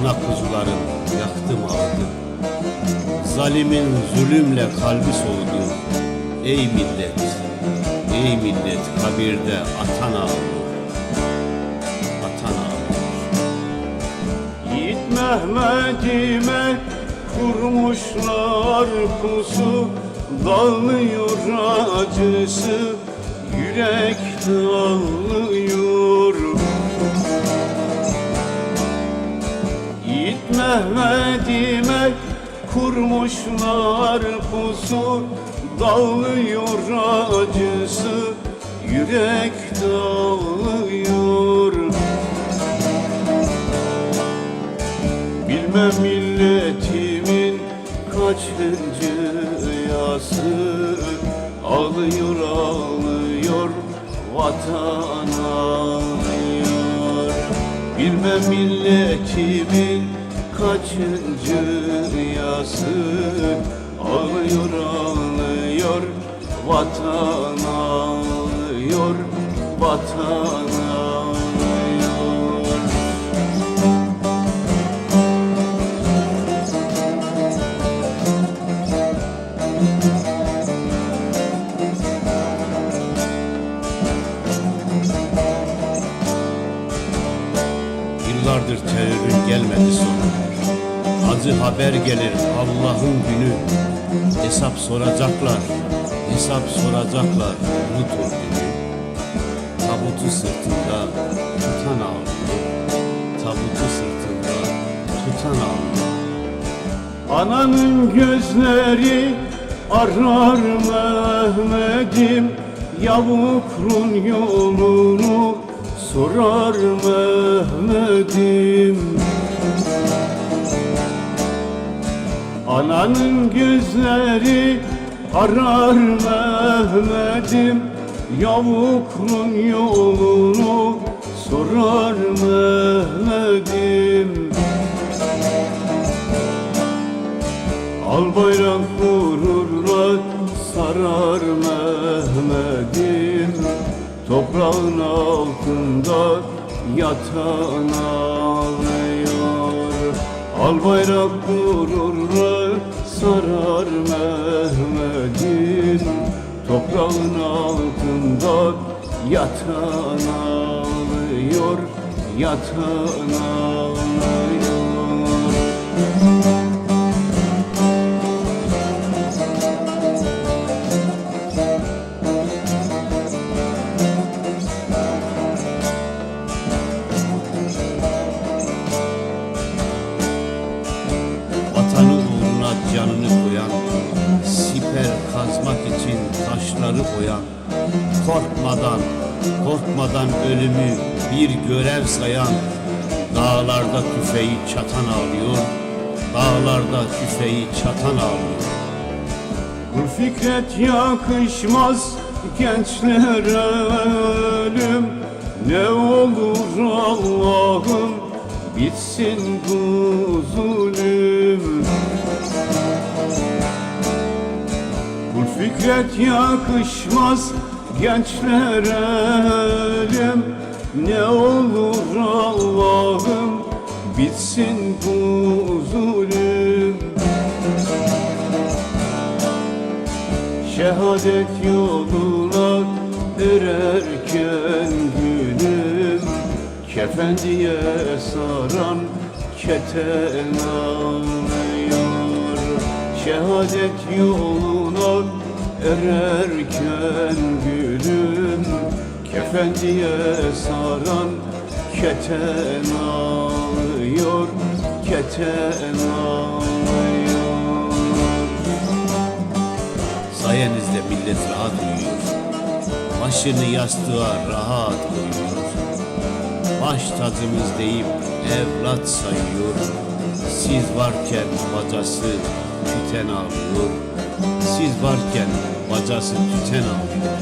Ana kuzuların yaktım ağıdı Zalimin zulümle kalbi soğudu. Ey millet, ey millet kabirde atan ağlıyor Atan ağlıyor Yiğit Mehmet'ime kurmuşlar pusu Dağılıyor acısı Yürek dağılıyor Mehmet'ime kurmuşlar pusu Dağılıyor acısı Yürek dağılıyor Bilmem milletimin kaçıncı yası Ağlıyor ağlıyor vatan ağlıyor Bilmem milletimin kaçıncı yası Ağlıyor ağlıyor vatan ağlıyor Vatan ağlıyor. Yıllardır terörün gelmedi sonu Acı haber gelir Allah'ın günü. Hesap soracaklar Hesap soracaklar. Unutur günü. Tabutu sırtında tutan ağlıyor Tabutu sırtında tutan ağlıyor Ananın gözleri arar Mehmet'im. Yavukrun yolunu sorar Mehmet'im Ananın gözleri arar Mehmet'im Yavukrun yolunu sorar Mehmet'im. Al bayrak vururlar sarar Mehmet'im Toprağın altında yatan ağlıyor Al bayrak vururlar sarar Mehmet'im Toprağın altında yatan ağlıyor Yatan ağlıyor Korkmadan, korkmadan ölümü bir görev sayan Dağlarda tüfeği çatan ağlıyor Dağlarda tüfeği çatan ağlıyor. Bu fikret yakışmaz gençlere ölüm. Ne olur Allah'ım bitsin bu zulüm. Bu fikret yakışmaz gençlere ölüm Ne olur Allah'ım bitsin bu zulüm. Şehadet yoluna ererken günüm Kefen diye saran keten ağlıyor. Şehadet yoluna ererken günüm Kefen diye saran keten ağlıyor Keten ağlıyor. Sayenizde millet rahat uyuyor. Başını yastığa rahat koyuyor. Baş tacımız deyip evlat sayıyor. Siz varken bacası tüten ağlıyor Siz varken bacası tüten ağlıyor